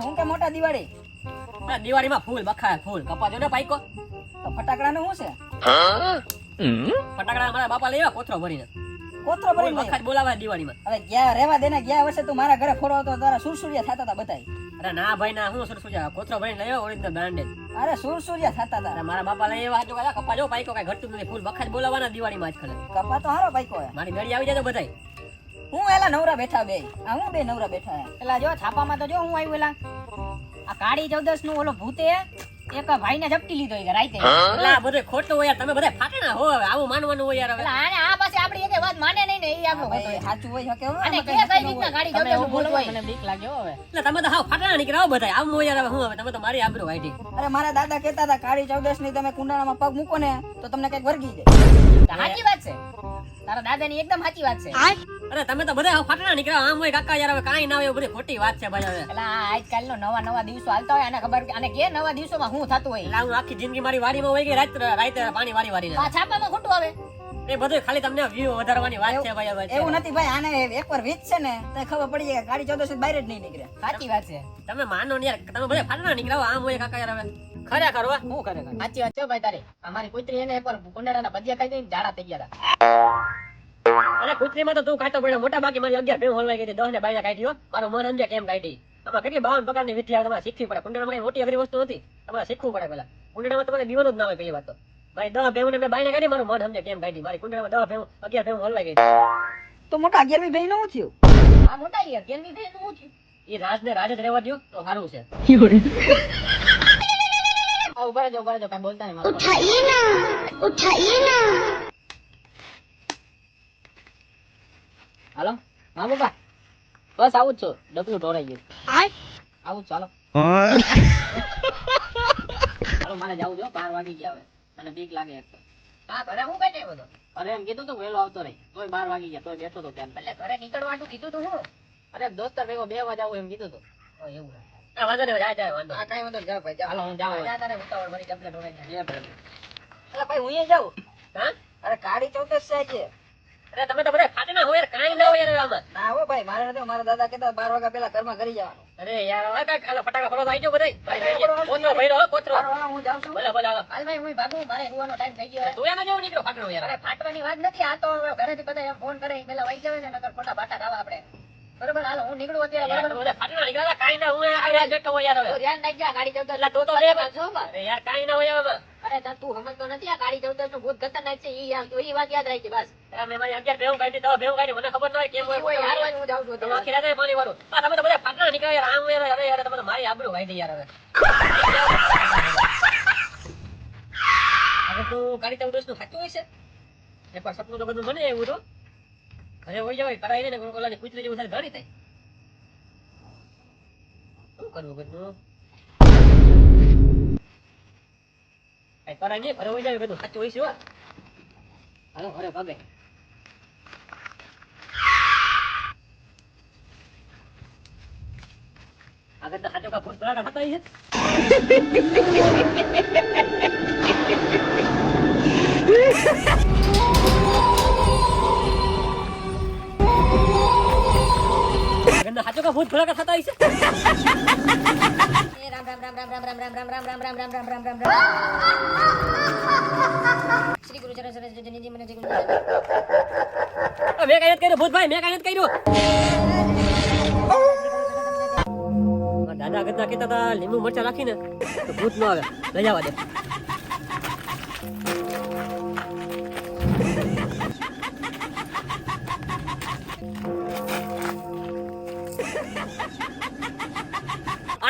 હું કે મોટા દિવાળી? આ દિવાળીમાં ફૂલ બખાય ફૂલ. કપાજો ને પાઈકો તો ફટાકડાનું શું છે? ફટાકડા મારા બાપા લેવા કોથરો ભરીને. કોથરો ભરીને વખત બોલાવા દિવાળીમાં. હવે ગયા રેવા દેને ગયા વર્ષે તું મારા ઘરે ખોડો હતો તારા સુરસુરિયા થતા હતા બધાય. અરે ના ભાઈ ના હું સુરસુરિયા? કોથરો ભરીને લઈ આવ્યો ઓરિજિનલ બ્રાન્ડેડ અરે સુરસુરિયા થતા હતા અરે મારા બાપા લઈ આવ્યા જો કપા જો પાઈકો કઈ ઘટતું નથી. ફૂલ બખાત બોલાવાના દિવાળીમાં આજકાલ. કપા તો હારો ભાઈ મારી મેળી આવી જાય તો બધાય. હું એલા નવરા બેઠા બે. આ હું બે નવરા બેઠા હે? જો છાપામાં તો જો હું આવ્યું એલા. આ કાળી ચૌદસનું ઓલો ભૂતે એક ભાઈને ઝપટી લીધો ઈ રાતે. એટલે આ બધું ખોટું હોય તમે બધા ફાટણા હો હવે આવું માનવાનું હોય યાર હવે. આને આ પાસે આપણી એક વાત માને નહીં ને એ આપણો હોય સાચું હોય શકે અને કે કઈ રીતના કાળી ચૌદસનું ભૂત હોય? એટલે તમે તો હાવ ફાટણા નીકળ્યા હો બધા આવું હોય યાર હવે હું હવે તમે તો મારી આબરૂ વાઢી અરે મારા દાદા કહેતા હતા કાળી ચૌદશની તમે કુંડાળામાં પગ મૂકો ને તો તમને કંઈક વર્ગી જાય. સાચી વાત છે. તારા દાદાની એકદમ સાચી વાત છે. અરે તમે તો બધા ફાટણા નીકળ્યા આમ હોય કાકા યાર હવે કાંઈ ના હોય બધી ખોટી વાત છે ભાઈ હવે. એટલે આજકાલ નો નવા નવા દિવસો હાલતા હોય આને ખબર અને કે નવા દિવસોમાં શું થતું હોય? એટલે આખી જિંદગી મારી વાડીમાં હોય કે રાત રાત પાણી વારી વારી આ છાપામાં ખોટું આવે? એ બધું ખાલી તમને વ્યૂ વધારવાની વાત છે ભાઈ હવે. એવું નથી ભાઈ આને એકવાર વીજ છે ને તો ખબર પડી જાય ગાડી ચૌદશ બહાર જ નહીં નીકળે. સાચી વાત છે. તમે માનો ને યાર તમે બધા ફાટણા નીકળ્યા આમ હોય કાકા યાર હવે. ખરેખર હો. શું કરે સાચી વાત છે ભાઈ તારી. અમારી કુતરી એને એકવાર કુંડાળાના ભજીયા ખાઈ દઈને ઝાડા થઈ ગયા હતા. અરે કુતરીમાં તો તું ખાતો પડ્યો. મોટા બાકી મારી અગિયાર ભેમ હોલવાઈ ગઈ હતી, દસ ને બાવીસ કાઢી હો. મારું મન અંજે કેમ કાઢી? આમાં કેટલી બાવન પ્રકારની વિધિ આવે તમારે શીખવી પડે. કુંડળામાં કઈ મોટી અઘરી વસ્તુ નથી. તમારે શીખવું પડે પેલા. કુંડળામાં તમારે દીવાનું જ ના હોય પેલી વાત તો. ભાઈ દસ ભેમ ને મેં બાઈને કાઢી મારું મન સમજે કેમ કાઢી? મારી કુંડળામાં દસ ભેમ અગિયાર ભેમ હોલવાઈ ગઈ તો મોટા અગિયારમી ભાઈ નું થયું? આ મોટા અગિયારમી કેમની નું થયું? એ રાજ ને રાજ જ રહેવા દો તો સારું છે. ઊભા રહેજો ઊભા રહેજો કઈ બોલતા નહીં મારા હાલો હા બાપા. બસ આવું જ છું. ડબલું ઢોળાઈ ગયું. આવું જ છું, હાલો. મારે જવું જો બાર વાગી ગયા હવે. મને બીક લાગે એક હા ઘરે હું બેઠે બધો અરે એમ કીધું તું વહેલો આવતો રહી. તોય બાર વાગી ગયા તોય બેઠો તો ત્યાં. એટલે ઘરે નીકળવાનું કીધું તું હું? અરે દોસ્તર ભેગો બે વાગે આવું એમ કીધું તું. એવું આ વાંધો નહીં જાય જાય વાંધો આ કાંઈ વાંધો નહીં, જાઓ ભાઈ હાલો હું જાઉં તારે ઉતાવળ મારી જાય. એટલે ભાઈ હું એ જાઉં? હા? અરે કાળી ચોક્કસ છે અરે તમે તો બધા ફાટેના હોય કાંઈ ના હોય યાર આમાં ના હો ભાઈ મારે દાદા કહેતા બાર વાગ્યા પહેલા ઘરમાં કરી જવાનું. અરે યાર હવે ફટાકા ફોડો તો આવી. કોથળો ભર્યો હો, હું જાઉં છું. ભલે, ભલે, હાલ. ભાઈ હું ભાગું મારે સુવાનો ટાઈમ થઈ ગયો તું એના જેવો નીકળ્યો ફાટણો યાર. અરે ફાટવાની વાત નથી આ તો ઘરેથી બધા એમ ફોન કરે પેલા વહી જાવે ને નકર ખોટા બાટા ખાવા આપણે. બરોબર હાલો હું નીકળું અત્યારે બરોબર? બધા ફાટણા નીકળ્યા, કાઈ ના હોય, આ યાર યાર ગાડી એટલે તો તો રે યાર, કાંઈ ના હોય હવે. અરે તાર તું સમજતો નથી આ ગાડી ચૌદરનું ભૂત ખતરનાક છે ઈ યાદ ઈ વાત યાદ રાખજે બસ અરે મારી અગિયાર ભેવું કાઢી, દસ ભેવું કાઢી, મને ખબર ન હોય કેમ હોય, હું જાઉં છું તમે તો આખી રાતે પાણી વાળું. આ તમે તો બધા ફાટણા નીકળ્યા યાર, આમ યાર, અરે યાર, તમે તો મારી આબરૂ વાઢી યાર હવે. હવે તું કાળી ચૌદશનું સાચું હોય છે? એકવાર સપનું તો બધું બને એવું તો. ઘરે હોય જવાય, કરાય દે ને ઓલાની કૂતરી જેવું થાય, ઘણી થાય. શું કરવું બધું? કઈ કરાવીએ ઘરે હોય જાય બધું. સાચું હોય શું હાલો ઘરે ભાગે. આગળ તો સાચો કા ફૂટ પડાટા હતા અહીંયા હાચો કા ભૂત ભડાકા થતા હશે મેં કાંઈ કર્યું, ભૂતભાઈ, મેં કાંઈ કર્યું. દાદા આગળ કહેતા હતા લીંબુ મરચા રાખીને ભૂત ન આવે લઈ આવવા દે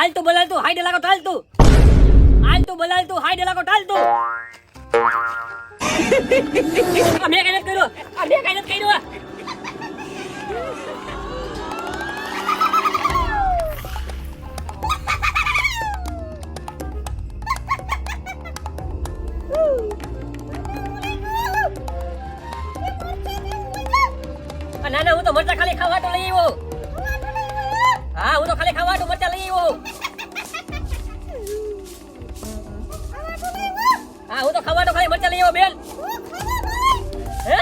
હાલ તું બોલાલ તું હાઈડ લાગો ચાલ તું હાલ તું બોલાલ તું હાઈડ લાગો ચાલ તું આ મેં કાંઈ કર્યું આ મેં કાંઈ કર્યું. ના ના, હું તો મરચા ખાલી ખાવા તો લઈ આવ્યો. હા, હું તો ખાલી ખાવા આવ્યો. હા હું તો ખાવા તો ખાલી મરચા લઈ આવ્યો બેન. હે?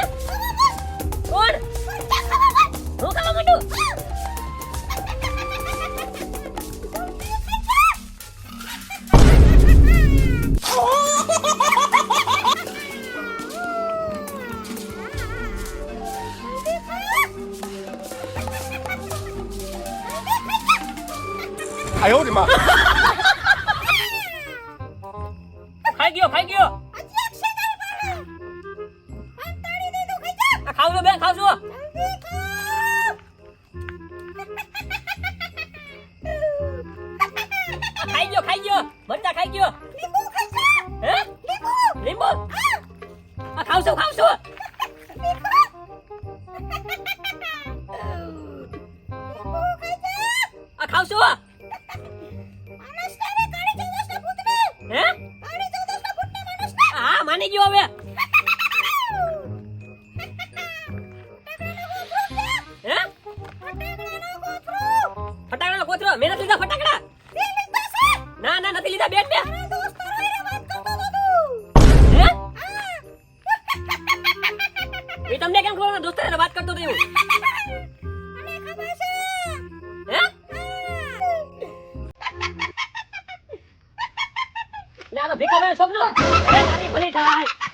아유 우리 마. 갈기요 갈기요. 가오로 배 가오로. 갈기요 갈기요 먼저 갈기요. 림보 갈까? 응? 림보. 림보. 아 가오수 가오수. 림보. 림보 갈까? 아 가오수. હા માની ગયો હવે. હે? ફટાકડા કોતરો મેં નથી લીધા ફટાકડા. ના ના, નથી લીધા બેટ હે? એ તમને કેમ ખબર દોસ્ત વાત કરતો હતો એવું. ના તો અરે તારી ભલી થાય